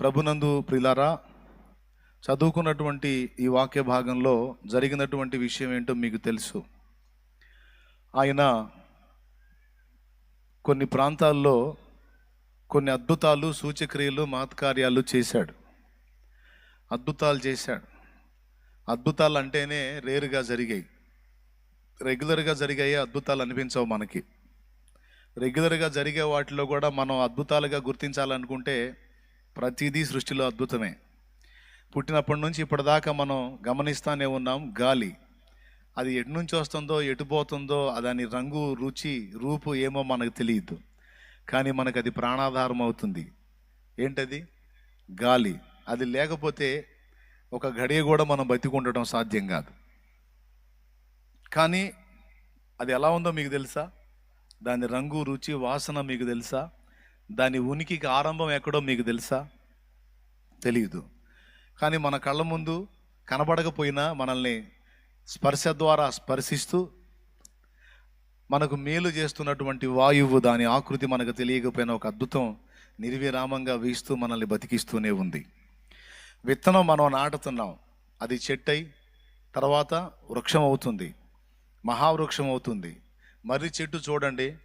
ప్రభునందు ప్రిలారా చదువుకున్నటువంటి ఈ వాక్య భాగంలో జరిగినటువంటి విషయం ఏంటో మీకు తెలుసు. ఆయన కొన్ని ప్రాంతాల్లో కొన్ని అద్భుతాలు సూచక్రియలు మహత్కార్యాలు చేశాడు. అద్భుతాలు చేశాడు. అద్భుతాలు అంటేనే రేరుగా జరిగాయి. రెగ్యులర్గా జరిగాయి అద్భుతాలు అనిపించవు మనకి. రెగ్యులర్గా జరిగే వాటిలో కూడా మనం అద్భుతాలుగా గుర్తించాలనుకుంటే ప్రతిదీ సృష్టిలో అద్భుతమే. పుట్టినప్పటి నుంచి ఇప్పటిదాకా మనం గమనిస్తానే ఉన్నాం గాలి. అది ఎటు నుంచి వస్తుందో ఎటు పోతుందో దాని రంగు రుచి రూపు ఏమో మనకు తెలియదు. కానీ మనకు అది ప్రాణాధారం అవుతుంది. ఏంటది? గాలి. అది లేకపోతే ఒక గడియ కూడా మనం బతికుండటం సాధ్యం కాదు. కానీ అది ఎలా ఉందో మీకు తెలుసా? దాని రంగు రుచి వాసన మీకు తెలుసా? దాని ఉనికికి ఆరంభం ఎక్కడో మీకు తెలుసా? తెలియదు. కానీ మన కళ్ళ ముందు కనబడకపోయినా మనల్ని స్పర్శ ద్వారా స్పర్శిస్తూ మనకు మేలు చేస్తున్నటువంటి వాయువు దాని ఆకృతి మనకు తెలియకపోయిన ఒక అద్భుతం నిర్విరామంగా వీస్తూ మనల్ని బతికిస్తూనే ఉంది. విత్తనం మనం నాటుతున్నాం. అది చెట్టై తర్వాత వృక్షం అవుతుంది మహావృక్షం అవుతుంది మర్రి చెట్టు చూడండి.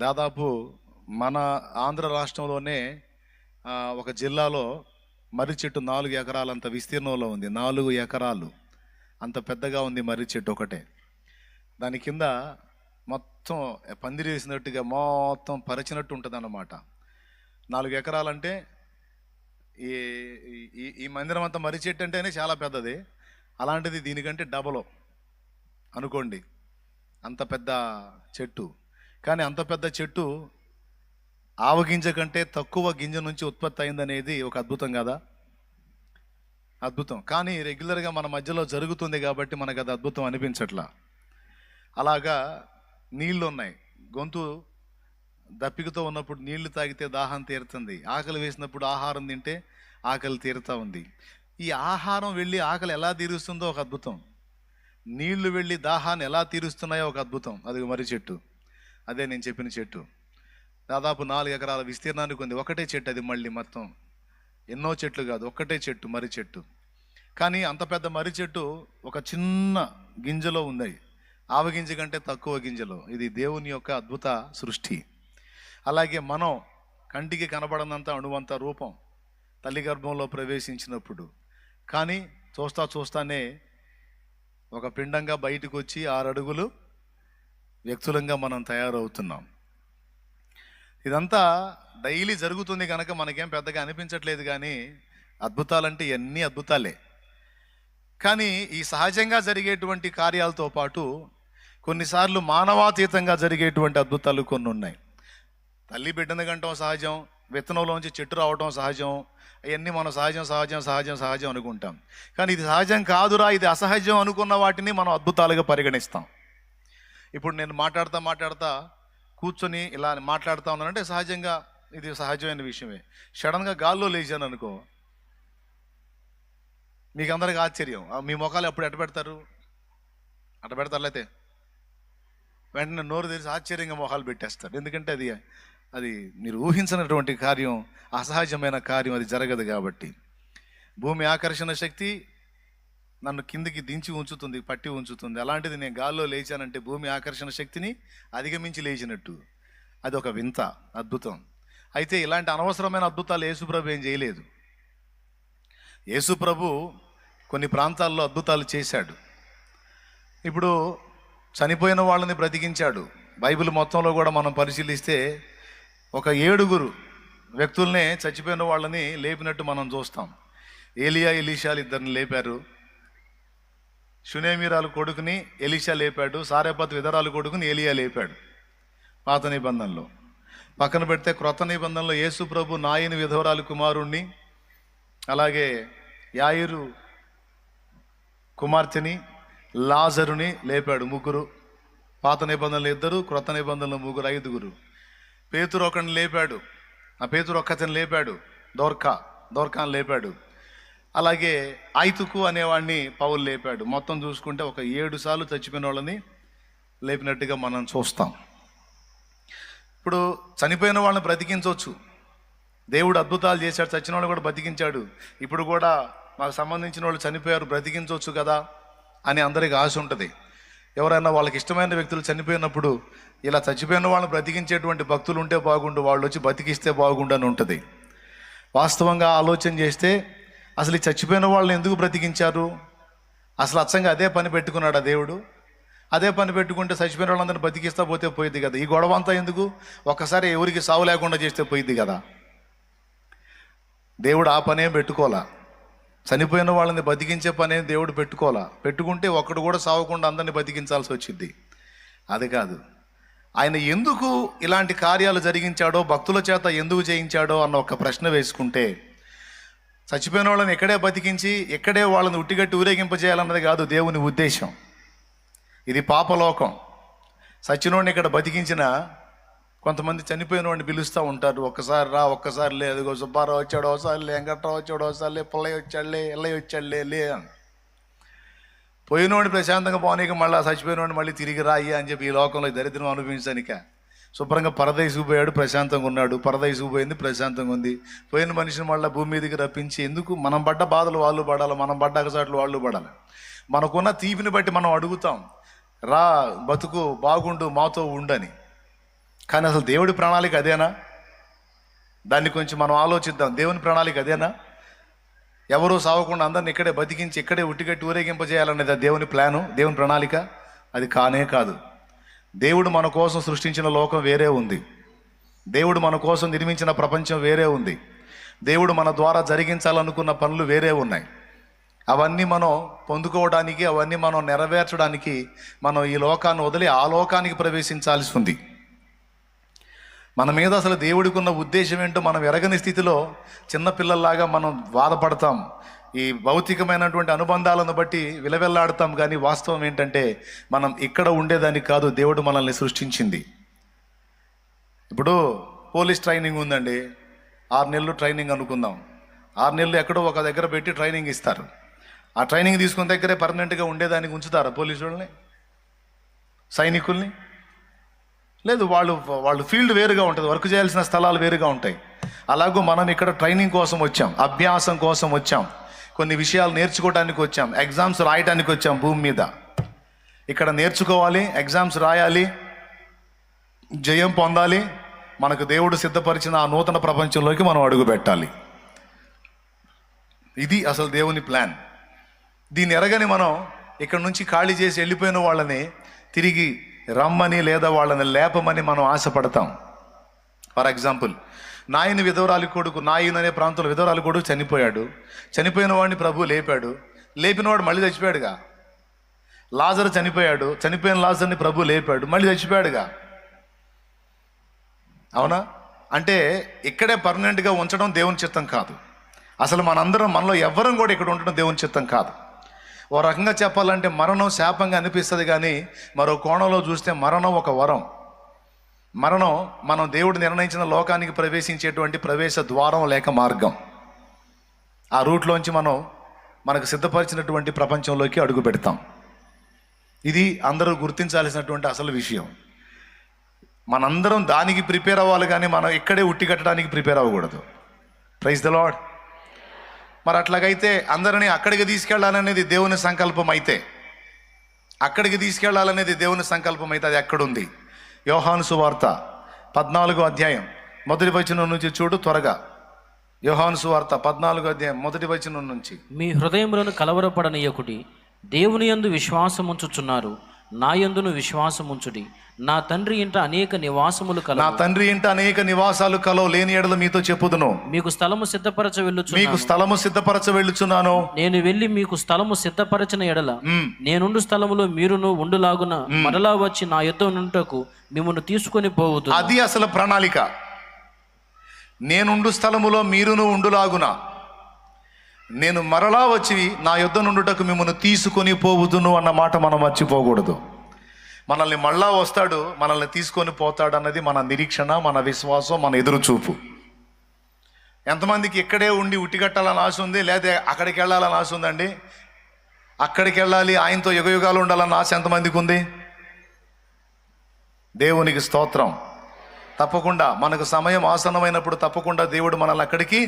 దాదాపు మన ఆంధ్ర రాష్ట్రంలోనే ఒక జిల్లాలో మర్రి చెట్టు నాలుగు ఎకరాలంత విస్తీర్ణంలో ఉంది. నాలుగు ఎకరాలు. అంత పెద్దగా ఉంది మర్రి చెట్టు ఒకటే. దాని కింద మొత్తం పందిరి వేసినట్టుగా మొత్తం పరిచినట్టు ఉంటుంది అన్నమాట నాలుగు ఎకరాలంటే ఈ ఈ- ఈ మందిరం అంతా మర్రి చెట్టు అంటేనే చాలా పెద్దది. అలాంటిది దీనికంటే డబల్ అనుకోండి. అంత పెద్ద చెట్టు. కానీ అంత పెద్ద చెట్టు ఆవగింజ కంటే తక్కువ గింజ నుంచి ఉత్పత్తి అయిందనేది ఒక అద్భుతం కదా? అద్భుతం. కానీ రెగ్యులర్గా మన మధ్యలో జరుగుతుంది కాబట్టి మనకు అది అద్భుతం అనిపించట్లా. అలాగా నీళ్ళు ఉన్నాయి. గొంతు దప్పికతో ఉన్నప్పుడు నీళ్ళు తాగితే దాహం తీరుతుంది. ఆకలి వేసినప్పుడు ఆహారం తింటే ఆకలి తీరుతూ ఉంది. ఈ ఆహారం వెళ్ళి ఆకలి ఎలా తీరుస్తుందో ఒక అద్భుతం. నీళ్ళు వెళ్ళి దాహాన్ని ఎలా తీరుస్తున్నాయో ఒక అద్భుతం. అది మర్రి చెట్టు. అదే నేను చెప్పిన చెట్టు. దాదాపు నాలుగు ఎకరాల విస్తీర్ణానికి ఉంది. ఒకటే చెట్టు అది మళ్ళీ మొత్తం. ఎన్నో చెట్లు కాదు ఒక్కటే చెట్టు మర్రి చెట్టు. కానీ అంత పెద్ద మర్రి చెట్టు ఒక చిన్న గింజలో ఉంది. ఆవగింజ కంటే తక్కువ గింజలో. ఇది దేవుని యొక్క అద్భుత సృష్టి. అలాగే మనం కంటికి కనబడనంత అణువంత రూపం తల్లి గర్భంలో ప్రవేశించినప్పుడు. కానీ చూస్తా చూస్తానే ఒక పిండంగా బయటకు వచ్చి ఆరు అడుగులు వ్యక్తులంగా మనం తయారవుతున్నాం. ఇదంతా డైలీ జరుగుతుంది కనుక మనకేం పెద్దగా అనిపించట్లేదు కానీ అద్భుతాలంటే ఇవన్నీ అద్భుతాలే. కానీ ఈ సహజంగా జరిగేటువంటి కార్యాలతో పాటు కొన్నిసార్లు మానవాతీతంగా జరిగేటువంటి అద్భుతాలు కొన్ని ఉన్నాయి తల్లి బిడ్డను కంటం సహజం విత్తనంలోంచి చెట్టు రావటం సహజం అవన్నీ మనం సహజం సహజం సహజం సహజం అనుకుంటాం. కానీ ఇది సహజం కాదురా ఇది అసహజం అనుకున్న వాటిని మనం అద్భుతాలుగా పరిగణిస్తాం. ఇప్పుడు నేను మాట్లాడతా మాట్లాడతా కూర్చొని ఇలా మాట్లాడుతూ ఉన్నానంటే సహజంగా ఇది సహజమైన విషయమే. సడన్గా గాల్లో లేచాను అనుకో. మీకు అందరికి ఆశ్చర్యం మీ ముఖాలు ఎప్పుడు ఎట్ట పెడతారు? అట్ట పెడతారు అయితే. వెంటనే నోరు తెరిచి ఆశ్చర్యంగా మొహాలు పెట్టేస్తారు. ఎందుకంటే అది అది మీరు ఊహించినటువంటి కార్యం అసహజమైన కార్యం అది జరగదు కాబట్టి. భూమి ఆకర్షణ శక్తి నన్ను కిందికి దించి ఉంచుతుంది పట్టి ఉంచుతుంది. అలాంటిది నేను గాల్లో లేచానంటే భూమి ఆకర్షణ శక్తిని అధిగమించి లేచినట్టు. అది ఒక వింత అద్భుతం. అయితే ఇలాంటి అనవసరమైన అద్భుతాలు యేసుప్రభు ఏం చేయలేదు. యేసుప్రభు కొన్ని ప్రాంతాల్లో అద్భుతాలు చేశాడు. ఇప్పుడు చనిపోయిన వాళ్ళని బ్రతికించాడు. బైబిల్ మొత్తంలో కూడా మనం పరిశీలిస్తే ఒక ఏడుగురు వ్యక్తుల్నే చచ్చిపోయిన వాళ్ళని లేపినట్టు మనం చూస్తాం. ఏలియా ఎలీషాలు ఇద్దరిని లేపారు. షునేమీరాలు కొడుకుని ఎలీషా లేపాడు సారేపత్ విధరాలు కొడుకుని ఏలియా లేపాడు పాత నిబంధనలో. పక్కన పెడితే క్రొత్త నిబంధనలో యేసు ప్రభు నాయని విధవరాలు కుమారుణ్ణి అలాగే యాయిరు కుమార్తెని లాజరుని లేపాడు ముగ్గురు. పాత నిబంధనలు ఇద్దరు క్రొత్త నిబంధనలు ముగ్గురు ఐదుగురు. పేతురు ఒకరిని లేపాడు. ఆ పేతురు ఒక్కతని లేపాడు. దోర్కా దోర్కాని లేపాడు. అలాగే ఐతుకు అనేవాడిని పౌలు లేపాడు. మొత్తం చూసుకుంటే ఒక ఏడు సార్లు చచ్చిపోయిన వాళ్ళని లేపినట్టుగా మనం చూస్తాం. ఇప్పుడు చనిపోయిన వాళ్ళని బ్రతికించవచ్చు. దేవుడు అద్భుతాలు చేశాడు చచ్చిన వాళ్ళు కూడా బ్రతికించాడు. ఇప్పుడు కూడా మాకు సంబంధించిన వాళ్ళు చనిపోయారు బ్రతికించవచ్చు కదా అని అందరికీ ఆశ ఉంటుంది. ఎవరైనా వాళ్ళకి ఇష్టమైన వ్యక్తులు చనిపోయినప్పుడు ఇలా చచ్చిపోయిన వాళ్ళని బ్రతికించేటువంటి భక్తులు ఉంటే బాగుండు వాళ్ళు వచ్చి బతికిస్తే బాగుండు అని ఉంటుంది. వాస్తవంగా ఆలోచన చేస్తే అసలు ఈ చచ్చిపోయిన వాళ్ళని ఎందుకు బ్రతికించారు? అసలు అచ్చంగా అదే పని పెట్టుకున్నాడు ఆ దేవుడు? అదే పని పెట్టుకుంటే చచ్చిపోయిన వాళ్ళందరినీ బతికిస్తా పోతే పోయింది కదా. ఈ గొడవ అంతా ఎందుకు? ఒక్కసారి ఎవరికి సావు లేకుండా చేస్తే పోయింది కదా. దేవుడు ఆ పనేం పెట్టుకోలా. చనిపోయిన వాళ్ళని బతికించే పనే దేవుడు పెట్టుకోలా. పెట్టుకుంటే ఒక్కడు కూడా సావకుండా అందరిని బతికించాల్సి వచ్చింది అది కాదు. ఆయన ఎందుకు ఇలాంటి కార్యాలు జరిగించాడో భక్తుల చేత ఎందుకు చేయించాడో అన్న ఒక ప్రశ్న వేసుకుంటే చచ్చిపోయిన వాళ్ళని ఎక్కడే బతికించి ఎక్కడే వాళ్ళని ఉట్టిగట్టి ఊరేగింపజేయాలన్నది కాదు దేవుని ఉద్దేశం. ఇది పాపలోకం. సచ్చినోడిని ఇక్కడ బతికించిన కొంతమంది చనిపోయిన వాడిని పిలుస్తూ ఉంటారు. ఒక్కసారి రా ఒక్కసారి లే అదిగో సుబ్బారావు వచ్చాడు ఒకసారి లే వెంకట్రావు వచ్చాడు ఒకసారి లే పుల్లయ్య వచ్చాడులే ఎల్లయ్య వచ్చాడులే లే అని. పోయినోడిని ప్రశాంతంగా పోనీకి మళ్ళీ చచ్చిపోయినోడిని మళ్ళీ తిరిగి రాయి అని చెప్పి ఈ లోకంలో దరిద్రం అనుభవించడానిక. శుభ్రంగా పరదేశు పోయాడు ప్రశాంతంగా ఉన్నాడు. పరదేశు పోయింది ప్రశాంతంగా ఉంది. పోయిన మనిషిని మళ్ళీ భూమి మీదకి రప్పించి ఎందుకు? మనం పడ్డ బాధలు వాళ్ళు పడాలి మనం పడ్డ అగసాట్లు వాళ్ళు పడాలి. మనకున్న తీపిని బట్టి మనం అడుగుతాం రా బతుకు బాగుండు మాతో ఉండని. కానీ అసలు దేవుడి ప్రణాళిక అదేనా? దాన్ని కొంచెం మనం ఆలోచిద్దాం. దేవుని ప్రణాళిక అదేనా? ఎవరూ సావకుండా అందరిని ఇక్కడే బతికించి ఇక్కడే ఉట్టిగట్టి ఊరేగింపజేయాలనేది దేవుని ప్లాను దేవుని ప్రణాళిక? అది కానే కాదు. దేవుడు మన కోసం సృష్టించిన లోకం వేరే ఉంది. దేవుడు మన కోసం నిర్మించిన ప్రపంచం వేరే ఉంది. దేవుడు మన ద్వారా జరిగించాలనుకున్న పనులు వేరే ఉన్నాయి. అవన్నీ మనం పొందుకోవడానికి అవన్నీ మనం నెరవేర్చడానికి మనం ఈ లోకాన్ని వదిలి ఆ లోకానికి ప్రవేశించాల్సి ఉంది. మన మీద అసలు దేవుడికి ఉన్న ఉద్దేశం ఏంటో మనం ఎరగని స్థితిలో చిన్నపిల్లల్లాగా మనం బాధపడతాం. ఈ భౌతికమైనటువంటి అనుబంధాలను బట్టి విలవెల్లాడతాం కానీ వాస్తవం ఏంటంటే మనం ఇక్కడ ఉండేదానికి కాదు దేవుడు మనల్ని సృష్టించింది. ఇప్పుడు పోలీస్ ట్రైనింగ్ ఉందండి. ఆరు నెలలు ట్రైనింగ్ అనుకుందాం. ఆరు నెలలు ఎక్కడో ఒక దగ్గర పెట్టి ట్రైనింగ్ ఇస్తారు. ఆ ట్రైనింగ్ తీసుకున్న దగ్గరే పర్మనెంట్గా ఉండేదానికి ఉంచుతారా పోలీసు వాళ్ళని సైనికుల్ని? లేదు వాళ్ళు వాళ్ళు ఫీల్డ్ వేరుగా ఉంటుంది. వర్క్ చేయాల్సిన స్థలాలు వేరుగా ఉంటాయి. అలాగూ మనం ఇక్కడ ట్రైనింగ్ కోసం వచ్చాం అభ్యాసం కోసం వచ్చాం. కొన్ని విషయాలు నేర్చుకోవడానికి వచ్చాం. ఎగ్జామ్స్ రాయడానికి వచ్చాం భూమి మీద. ఇక్కడ నేర్చుకోవాలి ఎగ్జామ్స్ రాయాలి జయం పొందాలి మనకు దేవుడు సిద్ధపరిచిన ఆ నూతన ప్రపంచంలోకి మనం అడుగు పెట్టాలి. ఇది అసలు దేవుని ప్లాన్ దీన్ని ఎరగని మనం ఇక్కడ నుంచి ఖాళీ చేసి వెళ్ళిపోయిన వాళ్ళని తిరిగి రమ్మని లేదా వాళ్ళని లేపమని మనం ఆశపడతాం. ఫర్ ఎగ్జాంపుల్ నాయని విధవరాలి కొడుకు నాయన అనే ప్రాంతంలో విధవరాలి కొడుకు చనిపోయాడు. చనిపోయిన వాడిని ప్రభు లేపాడు. లేపినవాడు మళ్ళీ చచ్చిపోయాడుగా. లాజర్ చనిపోయాడు. చనిపోయిన లాజర్ని ప్రభు లేపాడు. మళ్ళీ చచ్చిపోయాడుగా. అవునా? అంటే ఇక్కడే పర్మనెంట్గా ఉంచడం దేవుని చిత్తం కాదు. అసలు మనందరం మనలో ఎవ్వరం కూడా ఇక్కడ ఉండడం దేవుని చిత్తం కాదు. ఓ రకంగా చెప్పాలంటే మరణం శాపంగా అనిపిస్తుంది కానీ మరో కోణంలో చూస్తే మరణం ఒక వరం. మరణం మనం దేవుడు నిర్ణయించిన లోకానికి ప్రవేశించేటువంటి ప్రవేశ ద్వారం లేక మార్గం. ఆ రూట్లోంచి మనం మనకు సిద్ధపరిచినటువంటి ప్రపంచంలోకి అడుగు పెడతాం. ఇది అందరూ గుర్తించాల్సినటువంటి అసలు విషయం. మనందరం దానికి ప్రిపేర్ అవ్వాలి కానీ మనం ఇక్కడే ఉట్టి కట్టడానికి ప్రిపేర్ అవ్వకూడదు. ప్రైజ్ ద లాడ్ మరి అట్లాగైతే అందరినీ అక్కడికి తీసుకెళ్ళాలనేది దేవుని సంకల్పం అయితే అక్కడికి తీసుకెళ్ళాలనేది దేవుని సంకల్పం అయితే అది ఎక్కడుంది యోహాను సువార్త పద్నాలుగో అధ్యాయం మొదటి వచనం నుంచి చూడు త్వరగా. యోహాను సువార్త పద్నాలుగో అధ్యాయం మొదటి వచనం నుంచి. మీ హృదయములను కలవరపడనీయకుడి దేవుని యందు విశ్వాసముంచుచున్నారు. నా యందును విశ్వాసముంచుడి. నా తండ్రి ఇంట అనేక నివాసములు నా కల తండ్రి ఇంట అనేక నివాసాలు కలవు లేని ఎడలు మీతో చెప్పుదును. మీకు స్థలము సిద్ధపరచ వెళ్ళుచు మీకు స్థలము సిద్ధపరచ వెళ్ళుచున్నాను. నేను వెళ్ళి మీకు స్థలము సిద్ధపరచిన ఎడల. నేనుండు స్థలములో మీరును ఉండులాగున మరలా వచ్చి నా యుద్ధ నుంటకు మిమ్మల్ని తీసుకొని పోవుదు అది అసలు ప్రణాళిక. నేనుండు స్థలములో మీరును ఉండులాగున నేను మరలా వచ్చి నా యుద్ధ నుండుటకు మిమ్మల్ని తీసుకొని పోవుదును అన్న మాట మనం మర్చిపోకూడదు. మనల్ని మళ్ళా వస్తాడు మనల్ని తీసుకొని పోతాడు అన్నది మన నిరీక్షణ మన విశ్వాసం మన ఎదురు చూపు ఎంతమందికి ఇక్కడే ఉండి ఉట్టిగట్టాలని ఆశ ఉంది లేదా అక్కడికి వెళ్ళాలని ఆశ ఉందండి? అక్కడికి వెళ్ళాలి ఆయనతో యుగ యుగాలు ఉండాలన్న ఆశ ఎంతమందికి ఉంది? దేవునికి స్తోత్రం. తప్పకుండా మనకు సమయం ఆసనమైనప్పుడు తప్పకుండా దేవుడు మనల్ని అక్కడికి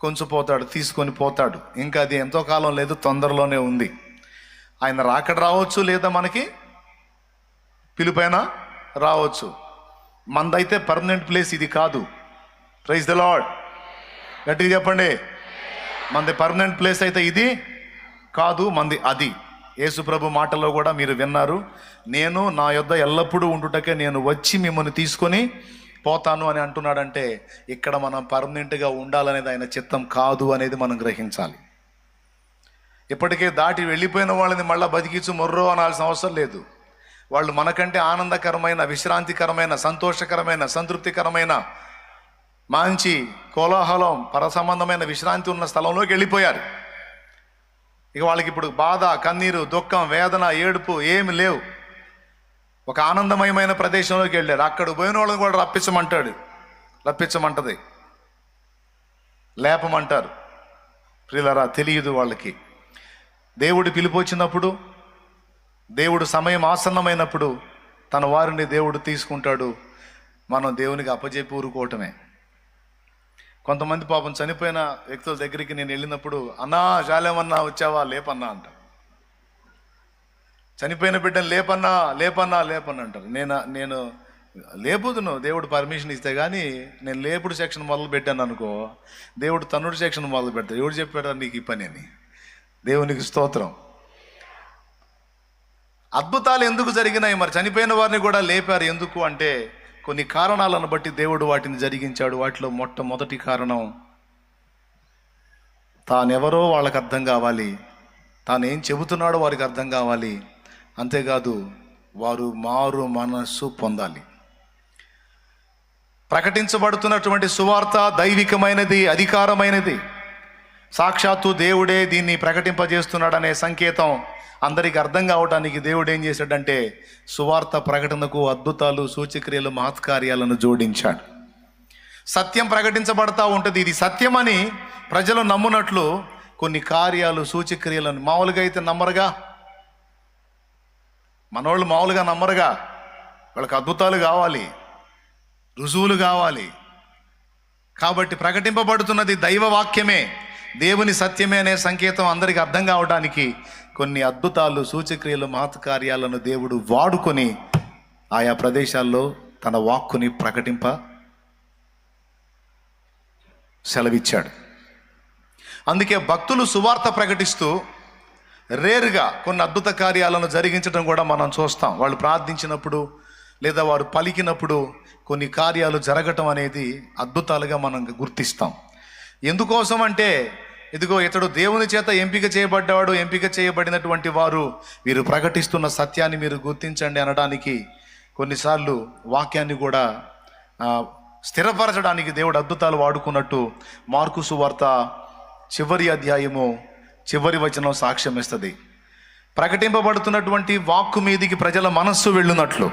కొంచెం పోతాడు తీసుకొని పోతాడు. ఇంకా అది ఎంతో కాలం లేదు తొందరలోనే ఉంది. ఆయన రాకడ రావచ్చు లేదా మనకి? పిలుపైన రావచ్చు. మందైతే పర్మనెంట్ ప్లేస్ ఇది కాదు. ప్రైజ్ ద లాడ్ గట్టిగా చెప్పండి. మంది పర్మనెంట్ ప్లేస్ అయితే ఇది కాదు మంది అది. యేసుప్రభు మాటల్లో కూడా మీరు విన్నారు. నేను నా యొద్ద ఎల్లప్పుడూ ఉండుటకే నేను వచ్చి మిమ్మల్ని తీసుకొని పోతాను అని అంటున్నాడంటే ఇక్కడ మనం పర్మనెంట్గా ఉండాలనేది ఆయన చిత్తం కాదు అనేది మనం గ్రహించాలి. ఇప్పటికే దాటి వెళ్ళిపోయిన వాళ్ళని మళ్ళీ బతికించు మొర్రో అనాల్సిన అవసరం లేదు. వాళ్ళు మనకంటే ఆనందకరమైన విశ్రాంతికరమైన సంతోషకరమైన సంతృప్తికరమైన మంచి కోలాహలం పరసంబంధమైన విశ్రాంతి ఉన్న స్థలంలోకి వెళ్ళిపోయారు. ఇక వాళ్ళకి ఇప్పుడు బాధ కన్నీరు దుఃఖం వేదన ఏడుపు ఏమి లేవు. ఒక ఆనందమయమైన ప్రదేశంలోకి వెళ్ళారు. అక్కడ పోయిన వాళ్ళని కూడా రప్పించమంటాడు. రప్పించమంటది. లేపమంటారు. ప్రియులరా తెలియదు వాళ్ళకి. దేవుడు పిలిపొచ్చినప్పుడు దేవుడు సమయం ఆసన్నమైనప్పుడు తన వారిని దేవుడు తీసుకుంటాడు. మనం దేవునికి అప్పజెప్పి ఊరుకోవటమే. కొంతమంది పాపం చనిపోయిన వ్యక్తుల దగ్గరికి నేను వెళ్ళినప్పుడు అన్నా జాలేమన్నా వచ్చావా? లేపన్నా అంటారు. చనిపోయిన బిడ్డను లేపన్నా లేపన్నా లేపన్నా అంటారు. నేను నేను లేపుదును దేవుడు పర్మిషన్ ఇస్తే కానీ నేను లేపుడు సెక్షన్ మొదలు పెట్టాను అనుకో దేవుడు తన్నుడు సెక్షన్ మొదలు పెడతాడు ఎవడు చెప్పాడు నీకు ఈ పని అని? దేవునికి స్తోత్రం. అద్భుతాలు ఎందుకు జరిగినాయి? మరి చనిపోయిన వారిని కూడా లేపారు ఎందుకు అంటే కొన్ని కారణాలను బట్టి దేవుడు వాటిని జరిగించాడు. వాటిలో మొట్టమొదటి కారణం తానెవరో వాళ్ళకి అర్థం కావాలి. తాను ఏం చెబుతున్నాడో వారికి అర్థం కావాలి. అంతేకాదు వారు మారు మనస్సు పొందాలి. ప్రకటించబడుతున్నటువంటి సువార్త దైవికమైనది అధికారమైనది. సాక్షాత్తు దేవుడే దీన్ని ప్రకటింపజేస్తున్నాడనే సంకేతం అందరికి అర్థం కావడానికి దేవుడు ఏం చేశాడంటే సువార్త ప్రకటనకు అద్భుతాలు సూచక్రియలు మహత్కార్యాలను జోడించాడు. సత్యం ప్రకటించబడతా ఉంటుంది. ఇది సత్యమని ప్రజలు నమ్మునట్లు కొన్ని కార్యాలు సూచక్రియలను మామూలుగా అయితే నమ్మరుగా మనోళ్ళు మామూలుగా నమ్మరుగా. వాళ్ళకి అద్భుతాలు కావాలి. రుజువులు కావాలి. కాబట్టి ప్రకటింపబడుతున్నది దైవ వాక్యమే. దేవుని సత్యమే అనే సంకేతం అందరికి అర్థం కావడానికి కొన్ని అద్భుతాలు సూచక్రియలు మహత్కార్యాలను దేవుడు వాడుకొని ఆయా ప్రదేశాల్లో తన వాక్కుని ప్రకటింప సెలవిచ్చాడు. అందుకే భక్తులు సువార్త ప్రకటిస్తూ రేరుగా కొన్ని అద్భుత కార్యాలను జరిగించడం కూడా మనం చూస్తాం. వాళ్ళు ప్రార్థించినప్పుడు లేదా వారు పలికినప్పుడు కొన్ని కార్యాలు జరగటం అనేది అద్భుతాలుగా మనం గుర్తిస్తాం. ఎందుకోసం అంటే ఇదిగో ఇతడు దేవుని చేత ఎంపిక చేయబడ్డాడు ఎంపిక చేయబడినటువంటి వారు వీరు ప్రకటిస్తున్న సత్యాన్ని మీరు గుర్తించండి అనడానికి కొన్నిసార్లు వాక్యాన్ని కూడా స్థిరపరచడానికి దేవుడు అద్భుతాలు వాడుకున్నట్టు మార్కు సువార్త చివరి అధ్యాయము చివరి వచనం సాక్ష్యం ఇస్తుంది. ప్రకటింపబడుతున్నటువంటి వాక్కు మీదికి ప్రజల మనస్సు వెళ్ళునట్లు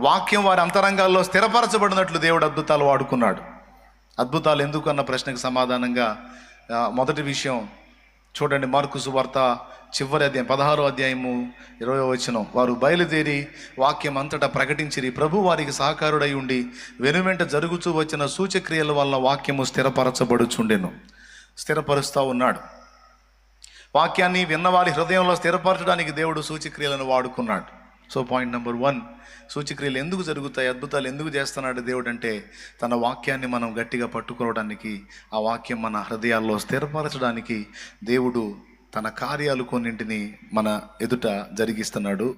వాక్యం వారి అంతరంగాల్లో స్థిరపరచబడినట్లు దేవుడు అద్భుతాలు వాడుకున్నాడు. అద్భుతాలు ఎందుకు అన్న ప్రశ్నకు సమాధానంగా మొదటి విషయం చూడండి మార్కు సువార్త చివరి అధ్యాయం పదహారో అధ్యాయము ఇరవై వచనం. వారు బయలుదేరి వాక్యం అంతటా ప్రకటించిరి ప్రభు వారికి సహకారుడై ఉండి వెనువెంట జరుగుతూ వచ్చిన సూచక్రియల వల్ల వాక్యము స్థిరపరచబడుచుండెను. స్థిరపరుస్తూ ఉన్నాడు. వాక్యాన్ని విన్నవారి హృదయంలో స్థిరపరచడానికి దేవుడు సూచిక్రియలను వాడుకున్నాడు. సో పాయింట్ నెంబర్ వన్ సూచిక్రియలు ఎందుకు జరుగుతాయి? అద్భుతాలు ఎందుకు చేస్తున్నాడు దేవుడు అంటే తన వాక్యాన్ని మనం గట్టిగా పట్టుకోవడానికి ఆ వాక్యం మన హృదయాల్లో స్థిరపరచడానికి దేవుడు తన కార్యాలు కొన్నింటిని మన ఎదుట జరిగిస్తున్నాడు.